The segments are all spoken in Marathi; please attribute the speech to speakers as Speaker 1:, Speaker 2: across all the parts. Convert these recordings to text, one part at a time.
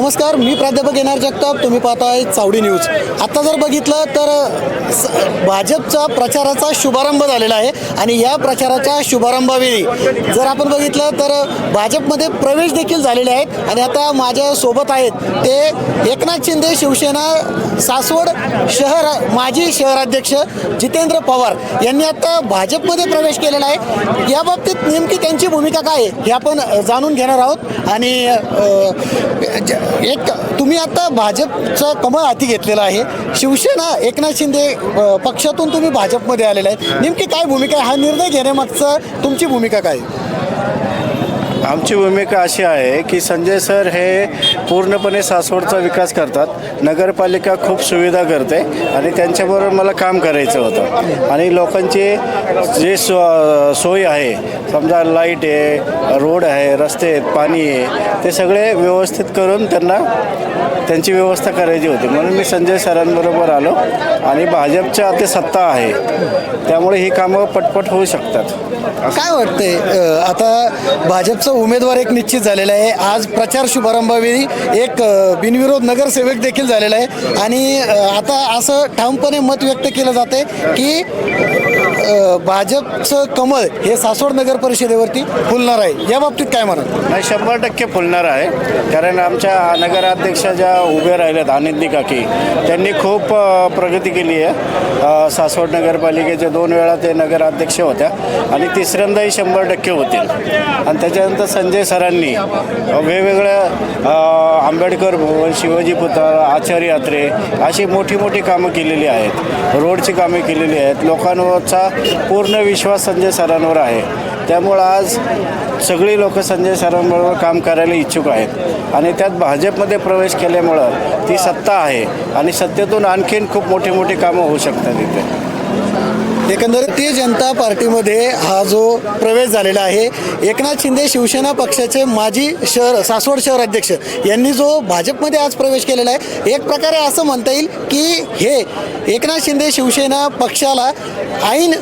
Speaker 1: नमस्कार मी प्राध्यापक एन आर जगताप. तुम्ही पाहताय चावडी न्यूज. आत्ता जर बघितलं तर भाजपचा प्रचाराचा शुभारंभ झालेला आहे आणि या प्रचाराच्या शुभारंभावेळी जर आपण बघितलं तर भाजपमध्ये प्रवेश देखील झालेले आहेत आणि आता माझ्या सोबत आहेत ते एकनाथ शिंदे शिवसेना सासवड शहर माजी शहराध्यक्ष जितेंद्र पवार यांनी आता भाजपमध्ये प्रवेश केलेला आहे. या बाबतीत नेमकी त्यांची भूमिका काय आहे हे आपण जाणून घेणार आहोत आणि एक तुम्ही आता भाजपचं कमळ हाती घेतलेलं आहे. शिवसेना एकनाथ शिंदे पक्षातून तुम्ही भाजपमध्ये आलेला आहे नेमकी काय भूमिका आहे? हा निर्णय घेण्यामागचं तुमची भूमिका काय
Speaker 2: आमची भूमिका अशी आहे की संजय सर हे पूर्णपणे सासवडचा विकास करतात. नगरपालिका खूप सुविधा करते आणि त्यांच्याबरोबर मला काम करायचं होतं. आणि लोकांची जे सो सोय आहे समजा लाइट आहे रोड आहे रस्ते आहेत पाणी आहे ते सगळे व्यवस्थित करून त्यांना त्यांची व्यवस्था करायची होती. म्हणून मी संजय सरांबरोबर आलो आणि भाजपच्या आता सत्ता आहे. त्यामुळे ही कामं पटपट होऊ शकतात.
Speaker 1: काय वाटतंय? आता भाजपचं उमेदवार एक निश्चित झालेला आहे. आज प्रचार शुभारंभावेळी एक बिनविरोध नगरसेवक देखील झालेला आहे. आणि आता असं ठामपणे मत व्यक्त केलं जाते की भाजपचं कमळ हे सासवड नगर परिषदेवरती फुलणार आहे. या बाबतीत काय म्हणत
Speaker 2: नाही शंभर टक्के फुलणार आहे. कारण आमच्या नगराध्यक्षा ज्या उभे राहिल्यात आनंदी काकी त्यांनी खूप अ, प्रगती केली आहे. अ, सासवड नगरपालिकेचे दोन वेळा ते नगराध्यक्ष होत्या आणि तिसऱ्यांदाही शंभर टक्के होतील. आणि त्याच्यानंतर संजय सरांनी वेगवेगळ्या अ, आंबेडकर भवन शिवाजी पुतळा आचार्य यात्रे अशी मोठी मोठी कामं केलेली आहेत. रोडची कामे केलेली आहेत. लोकांवरचा पूर्ण विश्वास संजय सरांवर आहे. त्यामुळं आज सगळी लोक संजय सरांबरोबर काम करायला इच्छुक आहेत. आणि त्यात भाजपमध्ये प्रवेश केल्यामुळं ती सत्ता आहे. आणि सत्तेतून आणखीन खूप मोठी मोठी कामं होऊ शकतात इथे.
Speaker 1: एकंदरीत भारतीय जनता पार्टीमध्ये हा जो प्रवेश झालेला आहे एकनाथ शिंदे शिवसेना पक्षाचे माजी शहर सासवड शहर अध्यक्ष यांनी जो भाजपमध्ये आज प्रवेश केलेला आहे एक प्रकारे असं म्हणता येईल की हे एकनाथ शिंदे शिवसेना पक्षाला ऐन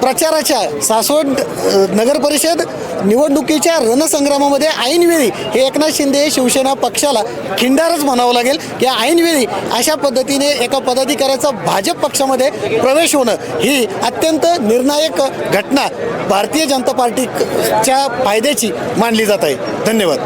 Speaker 1: प्रचाराच्या सासवड नगरपरिषद नगर परिषद निवडणुकीच्या रणसंग्रामामध्ये ऐनवेळी हे एकनाथ शिंदे शिवसेना पक्षाला खिंडारच म्हणावं लागेल. की ऐनवेळी अशा पद्धतीने एका पदाधिकाऱ्याचा भाजप पक्षामध्ये प्रवेश होणं ही अत्यंत निर्णायक घटना भारतीय जनता पार्टीच्या फायद्याची मानली जात आहे. धन्यवाद.